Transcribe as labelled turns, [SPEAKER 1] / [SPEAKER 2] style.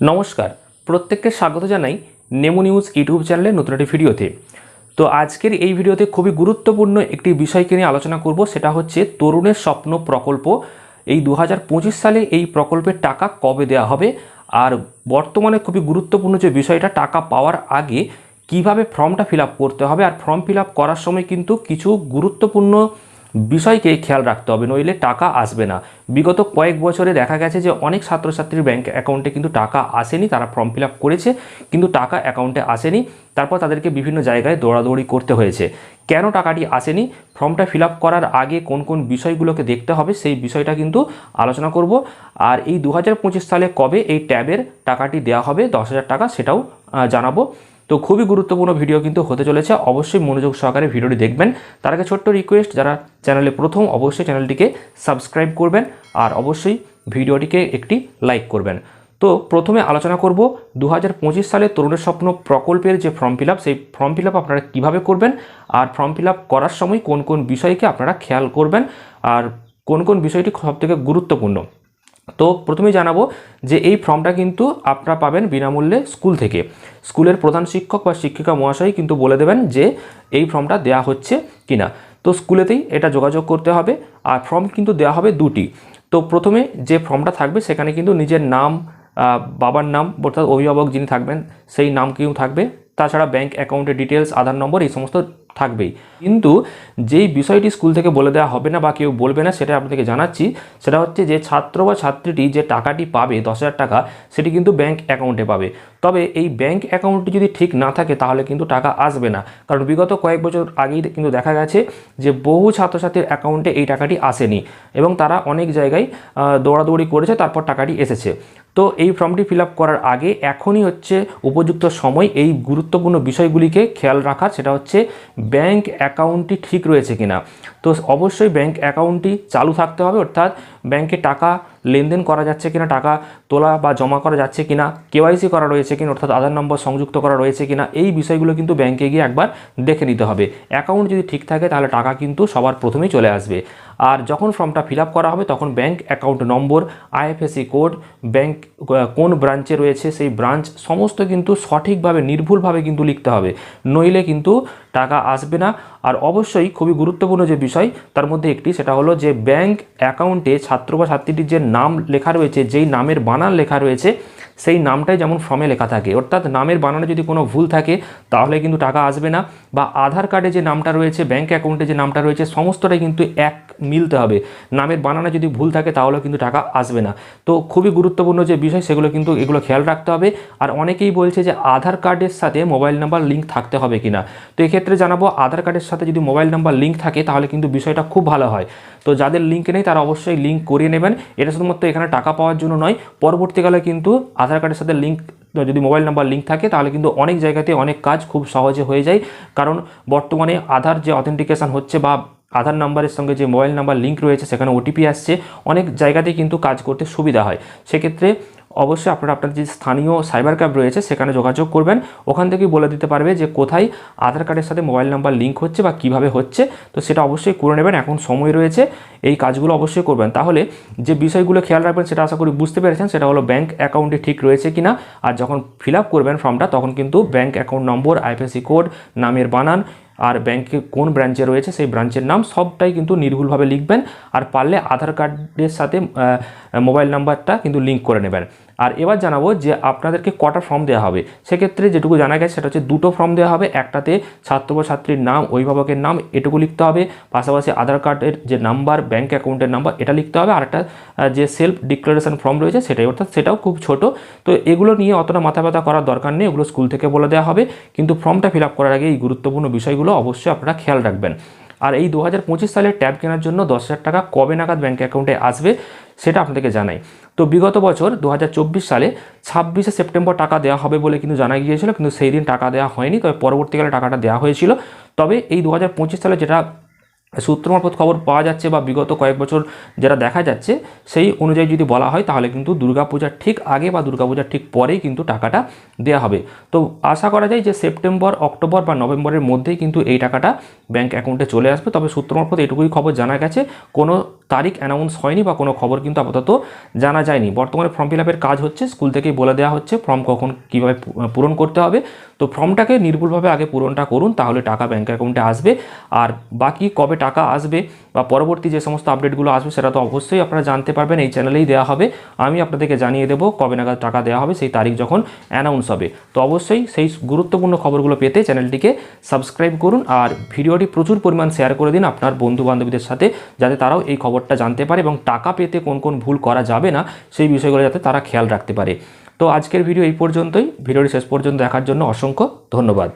[SPEAKER 1] নমস্কার, প্রত্যেককে স্বাগত জানাই নেমো নিউজ ইউটিউব চ্যানেলের নতুন একটি ভিডিওতে। তো আজকের এই ভিডিওতে খুবই গুরুত্বপূর্ণ একটি বিষয়কে নিয়ে আলোচনা করব, সেটা হচ্ছে তরুণের স্বপ্ন প্রকল্প। এই দু হাজার পঁচিশ সালে এই প্রকল্পের টাকা কবে দেওয়া হবে? আর বর্তমানে খুবই গুরুত্বপূর্ণ যে বিষয়টা, টাকা পাওয়ার আগে কীভাবে ফর্মটা ফিল করতে হবে? আর ফর্ম ফিল করার সময় কিন্তু কিছু গুরুত্বপূর্ণ বিষয়কে খেয়াল রাখতে হবে, নইলে টাকা আসবে না। বিগত কয়েক বছরে দেখা গেছে যে অনেক ছাত্রছাত্রীর ব্যাংক অ্যাকাউন্টে কিন্তু টাকা আসেনি, তারা ফর্ম ফিল করেছে, কিন্তু টাকা অ্যাকাউন্টে আসেনি। তারপর তাদেরকে বিভিন্ন জায়গায় দৌড়াদৌড়ি করতে হয়েছে। কেন টাকাটি আসেনি? ফর্মটা ফিল করার আগে কোন কোন বিষয়গুলোকে দেখতে হবে, সেই বিষয়টা কিন্তু আলোচনা করব। আর এই দু হাজার পঁচিশ সালে কবে এই ট্যাবের টাকাটি দেওয়া হবে, দশ টাকা সেটাও জানাব। তো খুবই গুরুত্বপূর্ণ ভিডিও কিন্তু হতে চলেছে। অবশ্যই মনোযোগ সহকারে ভিডিওটি দেখবেন। তার আগে ছোট্ট রিকোয়েস্ট যারা চ্যানেলে প্রথম, অবশ্যই চ্যানেলটিকে সাবস্ক্রাইব করবেন আর অবশ্যই ভিডিওটিকে একটি লাইক করবেন। তো প্রথমে আলোচনা করব দু হাজার পঁচিশ সালে তরুণের স্বপ্ন প্রকল্পের যে ফর্ম ফিল সেই ফর্ম ফিল আপনারা কীভাবে করবেন? আর ফর্ম ফিল করার সময় কোন কোন বিষয়কে আপনারা খেয়াল করবেন? আর কোন কোন বিষয়টি সবথেকে গুরুত্বপূর্ণ? তো প্রথমেই জানাব যে এই ফর্মটা কিন্তু আপনারা পাবেন বিনামূল্যে স্কুল থেকে। স্কুলের প্রধান শিক্ষক বা শিক্ষিকা মহাশয় কিন্তু বলে দেবেন যে এই ফর্মটা দেওয়া হচ্ছে কিনা। তো স্কুলেতেই এটা যোগাযোগ করতে হবে আর ফর্ম কিন্তু দেওয়া হবে দুটি। তো প্রথমে যে ফর্মটা থাকবে সেখানে কিন্তু নিজের নাম বাবার নাম, অর্থাৎ অভিভাবক যিনি থাকবেন, সেই নাম কেউ থাকবে। তাছাড়া ব্যাংক অ্যাকাউন্টের ডিটেলস আধার নম্বর এই সমস্ত থাকবেই। কিন্তু যেই বিষয়টি স্কুল থেকে বলে দেওয়া হবে না বা কেউ বলবে না, সেটা আপনাদেরকে জানাচ্ছি, সেটা হচ্ছে যে ছাত্র বা ছাত্রীটি যে টাকাটি পাবে, দশ হাজার টাকা, সেটি কিন্তু ব্যাংক অ্যাকাউন্টে পাবে। তবে এই ব্যাংক অ্যাকাউন্টটি যদি ঠিক না থাকে, তাহলে কিন্তু টাকা আসবে না। কারণ বিগত কয়েক বছর আগেই কিন্তু দেখা গেছে যে বহু ছাত্রছাত্রীর অ্যাকাউন্টে এই টাকাটি আসেনি এবং তারা অনেক জায়গায় দৌড়াদৌড়ি করেছে, তারপর টাকাটি এসেছে। তো এই ফর্মটি ফিল করার আগে এখনই হচ্ছে উপযুক্ত সময় এই গুরুত্বপূর্ণ বিষয়গুলিকে খেয়াল রাখা, সেটা হচ্ছে ব্যাংক অ্যাকাউন্টটি ঠিক রয়েছে কিনা। তো অবশ্যই ব্যাংক অ্যাকাউন্টটি চালু থাকতে হবে, অর্থাৎ ব্যাংকে টাকা লেনদেন করা যাচ্ছে কিনা, টাকা তোলা বা জমা করা যাচ্ছে কিনা, কেওয়াইসি করা রয়েছে কিনা, অর্থাৎ আধার নম্বর সংযুক্ত করা রয়েছে কিনা, এই বিষয়গুলো কিন্তু ব্যাংকে গিয়ে একবার দেখে নিতে হবে। অ্যাকাউন্ট যদি ঠিক থাকে তাহলে টাকা কিন্তু সবার প্রথমেই চলে আসবে। আর যখন ফর্মটা ফিল করা হবে, তখন bank account number IFSC code, bank কোন ব্রাঞ্চে রয়েছে, সেই ব্রাঞ্চ সমস্ত কিন্তু সঠিকভাবে, নির্ভুলভাবে কিন্তু লিখতে হবে। নইলে কিন্তু টাকা আসবে না। আর অবশ্যই খুবই গুরুত্বপূর্ণ যে বিষয়, তার মধ্যে একটি, সেটা হলো যে ব্যাংক অ্যাকাউন্টে ছাত্র বা ছাত্রীটির যে নাম লেখা রয়েছে, যেই নামের বানান লেখা রয়েছে সেই নামটাই যেমন ফর্মে লেখা থাকে। অর্থাৎ নামের বানানে যদি কোনো ভুল থাকে, তাহলে কিন্তু টাকা আসবে না। বা আধার কার্ডে যে নামটা রয়েছে ব্যাঙ্ক অ্যাকাউন্টে যে নামটা রয়েছে, সমস্তটাই কিন্তু এক মিলতে হবে। নামের বানানে যদি ভুল থাকে, তাহলেও কিন্তু টাকা আসবে না। তো খুবই গুরুত্বপূর্ণ যে বিষয়, সেগুলো কিন্তু এগুলো খেয়াল রাখতে হবে। আর অনেকেই বলছে যে আধার কার্ডের সাথে মোবাইল নাম্বার লিঙ্ক থাকতে হবে কিনা। তো এক্ষেত্রে জানাব, আধার কার্ডের সাথে যদি মোবাইল নাম্বার লিঙ্ক থাকে, তাহলে কিন্তু বিষয়টা খুব ভালো হয়। তো যাদের লিঙ্ক নেই, তারা অবশ্যই লিঙ্ক করিয়ে নেবেন। এটা শুধুমাত্র এখানে টাকা পাওয়ার জন্য নয়, পরবর্তীকালে কিন্তু আধার কার্ডের সাথে লিঙ্ক যদি মোবাইল নাম্বার লিঙ্ক থাকে, তাহলে কিন্তু অনেক জায়গাতে অনেক কাজ খুব সহজে হয়ে যায়। কারণ বর্তমানে আধার যে অথেন্টিকেশান হচ্ছে বা আধার নাম্বারের সঙ্গে যে মোবাইল নাম্বার লিঙ্ক রয়েছে, সেখানে ওটিপি আসছে। অনেক জায়গাতেই কিন্তু কাজ করতে সুবিধা হয়। সেক্ষেত্রে অবশ্যই আপনারা আপনার যে স্থানীয় সাইবার ক্যাব রয়েছে সেখানে যোগাযোগ করবেন। ওখান থেকেই বলে দিতে পারবে যে কোথায় আধার কার্ডের সাথে মোবাইল নাম্বার লিঙ্ক হচ্ছে বা কীভাবে হচ্ছে। তো সেটা অবশ্যই করে নেবেন, এখন সময় রয়েছে। এই কাজগুলো অবশ্যই করবেন। তাহলে যে বিষয়গুলো খেয়াল রাখবেন সেটা আশা করি বুঝতে পেরেছেন, সেটা হলো ব্যাংক অ্যাকাউন্টে ঠিক রয়েছে কিনা। আর যখন ফিল করবেন ফর্মটা তখন কিন্তু bank account number IFSC code নামের বানান আর ব্যাংকে কোন ব্রাঞ্চে রয়েছে সেই ব্রাঞ্চের নাম সবটাই কিন্তু নির্ভুলভাবে লিখবেন। আর পারলে আধার কার্ডের সাথে মোবাইল নাম্বারটা কিন্তু লিঙ্ক করে নেবেন। আর এবার জানাব যে আপনাদেরকে কটা ফর্ম দেওয়া হবে। সেক্ষেত্রে যেটুকু জানা গেছে, সেটা হচ্ছে দুটো ফর্ম দেওয়া হবে। একটাতে ছাত্র বা ছাত্রীর নাম, অভিভাবকের নাম, এটুকু লিখতে হবে। পাশাপাশি আধার কার্ডের যে নাম্বার ব্যাঙ্ক অ্যাকাউন্টের নাম্বার এটা লিখতে হবে। আর একটা যে সেলফ ডিক্লারেশন ফর্ম রয়েছে, সেটাই, অর্থাৎ সেটাও খুব ছোট। তো এগুলো নিয়ে অতটা মাথা ব্যথা করার দরকার নেই, এগুলো স্কুল থেকে বলে দেওয়া হবে। কিন্তু ফর্মটা ফিল করার আগে এই গুরুত্বপূর্ণ বিষয়গুলো অবশ্যই আপনারা খেয়াল রাখবেন। আর এই দু হাজার পঁচিশ সালের ট্যাব কেনার জন্য দশ হাজার টাকা কবে নাগাদ ব্যাঙ্ক অ্যাকাউন্টে আসবে সেটা আপনাদেরকে জানাই। তো বিগত বছর দু হাজার চব্বিশ সালে ছাব্বিশে সেপ্টেম্বর টাকা দেওয়া হবে বলে কিন্তু জানা গিয়েছিল, কিন্তু সেই দিন টাকা দেওয়া হয়নি, তবে পরবর্তীকালে টাকাটা দেওয়া হয়েছিল। তবে এই দু হাজার পঁচিশ সালে যেটা সূত্র মারফত খবর পাওয়া যাচ্ছে বা বিগত কয়েক বছর যেটা দেখা যাচ্ছে, সেই অনুযায়ী যদি বলা হয় তাহলে কিন্তু দুর্গাপূজার ঠিক আগে বা দুর্গাপূজার ঠিক পরেই কিন্তু টাকাটা দেওয়া হবে। তো আশা করা যায় যে সেপ্টেম্বর, অক্টোবর বা নভেম্বরের মধ্যেই কিন্তু এই টাকাটা ব্যাংক অ্যাকাউন্টে চলে আসবে। তবে সূত্র মারফত এটুকুই খবর জানা গেছে, কোনো তারিখ অ্যানাউন্স হয়নি বা কোনো খবর কিন্তু আপাতত জানা যায়নি। বর্তমানে ফর্ম ফিল কাজ হচ্ছে, স্কুল থেকেই বলে দেওয়া হচ্ছে ফর্ম কখন কীভাবে পূরণ করতে হবে তো ফর্মটাকে নির্ভুলভাবে আগে পূরণটা করুন, তাহলে টাকা ব্যাঙ্ক অ্যাকাউন্টে আসবে। আর বাকি কবে টাকা আসবে বা পরবর্তী যে সমস্ত আপডেটগুলো আসবে, সেটা তো অবশ্যই আপনারা জানতে পারবেন। এই চ্যানেলেই দেওয়া হবে। আমি আপনাদেরকে জানিয়ে দেবো কবে নাগাদ টাকা দেওয়া হবে, সেই তারিখ যখন অ্যানাউন্স হবে। তো অবশ্যই সেই গুরুত্বপূর্ণ খবরগুলো পেতে চ্যানেলটিকে সাবস্ক্রাইব করুন। আর ভিডিওটি প্রচুর পরিমাণ শেয়ার করে দিন আপনার বন্ধু বান্ধবীদের সাথে, যাতে তারাও এই খবরটা জানতে পারে এবং টাকা পেতে কোন কোন ভুল করা যাবে না, সেই বিষয়গুলো যাতে তারা খেয়াল রাখতে পারে। তো আজকের ভিডিও এই পর্যন্তই। ভিডিওটি শেষ পর্যন্ত দেখার জন্য অসংখ্য ধন্যবাদ।